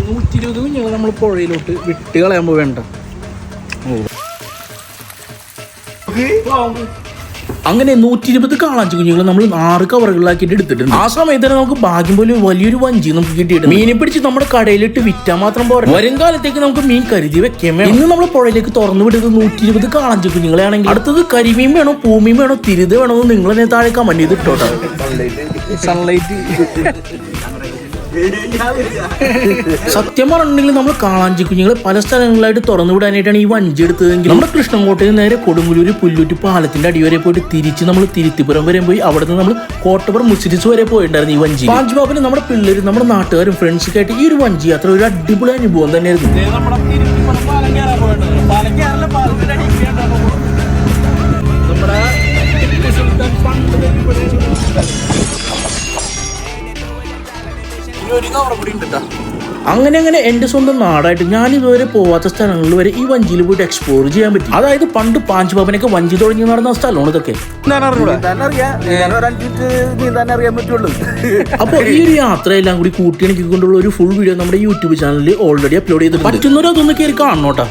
നൂറ്റി ഇരുപത് കുഞ്ഞുങ്ങൾ നമ്മൾ പുഴയിലോട്ട് വിട്ട് കളയാൻ വേണ്ട. അങ്ങനെ നൂറ്റി ഇരുപത് കാളാഞ്ചി കുഞ്ഞുങ്ങൾ നമ്മൾ ആറ് കവറുകളിലാക്കിയിട്ട് എടുത്തിട്ടുണ്ട്. ആ സമയത്ത് തന്നെ നമുക്ക് ഭാഗ്യം പോലെ വലിയൊരു വഞ്ചി നമുക്ക് കിട്ടിയിട്ടുണ്ട്. മീനെ പിടിച്ച് നമ്മുടെ കടയിലിട്ട് വിറ്റാൽ മാത്രം പോരാ. വരും കാലത്തേക്ക് നമുക്ക് മീൻ കരുതി വെക്കാൻ വേണം. ഇന്ന് നമ്മൾ പുഴയിലേക്ക് തുറന്നു വിടുന്നത് നൂറ്റി ഇരുപത് കാളാഞ്ചി കുഞ്ഞുങ്ങളെ ആണെങ്കിൽ അടുത്തത് കരിമീൻ വേണോ പൂമീൻ വേണോ തിരുത് വേണോ എന്ന് നിങ്ങൾ തന്നെ താഴെ കമന്റ് ചെയ്തിട്ടോട്ടോ. സൺലൈറ്റ് സത്യം പറഞ്ഞിട്ടുണ്ടെങ്കിൽ നമ്മൾ കാളാഞ്ചി കുഞ്ഞുങ്ങളെ പല സ്ഥലങ്ങളിലായിട്ട് തുറന്നു വിടാനായിട്ടാണ് ഈ വഞ്ചി എടുത്തതെങ്കിൽ നമ്മുടെ കൃഷ്ണൻകോട്ടയിൽ നേരെ കൊടുങ്ങല്ലൂര് പുല്ലൂറ്റ് പാലത്തിന്റെ അടി വരെ പോയിട്ട് തിരിച്ച് നമ്മൾ തിരുത്തിപുരം വരെ പോയി അവിടെ നിന്ന് നമ്മൾ കോട്ടപ്പുറം മുസ്ലിസ് വരെ പോയിട്ടുണ്ടായിരുന്നു ഈ വഞ്ചി. പാഞ്ച് ബാബിന് നമ്മുടെ പിള്ളേർ നമ്മുടെ നാട്ടുകാരും ഫ്രണ്ട്സൊക്കെ ആയിട്ട് ഈ ഒരു വഞ്ചി യാത്ര ഒരു അടിപൊളി അനുഭവം തന്നെയായിരുന്നു. അങ്ങനെ അങ്ങനെ എന്റെ സ്വന്തം നാടായിട്ട് ഞാൻ ഇതുവരെ പോവാത്ത സ്ഥലങ്ങളിൽ വരെ ഈ വഞ്ചിയിൽ പോയിട്ട് എക്സ്പ്ലോർ ചെയ്യാൻ പറ്റി. അതായത് പണ്ട് പാഞ്ച് ബാബനൊക്കെ വഞ്ചി തുടങ്ങി നടന്ന സ്ഥലമാണ് ഇതൊക്കെ. അപ്പൊ ഈ ഒരു യാത്രയെല്ലാം കൂടി കൂട്ടിയിണക്കിക്കൊണ്ടുള്ള ഒരു ഫുൾ വീഡിയോ നമ്മുടെ യൂട്യൂബ് ചാനലിൽ ഓൾറെഡി അപ്ലോഡ് ചെയ്തിട്ടുണ്ട്. പറ്റുന്നവരോ അതൊന്ന് കയറി കാണണോട്ടാ.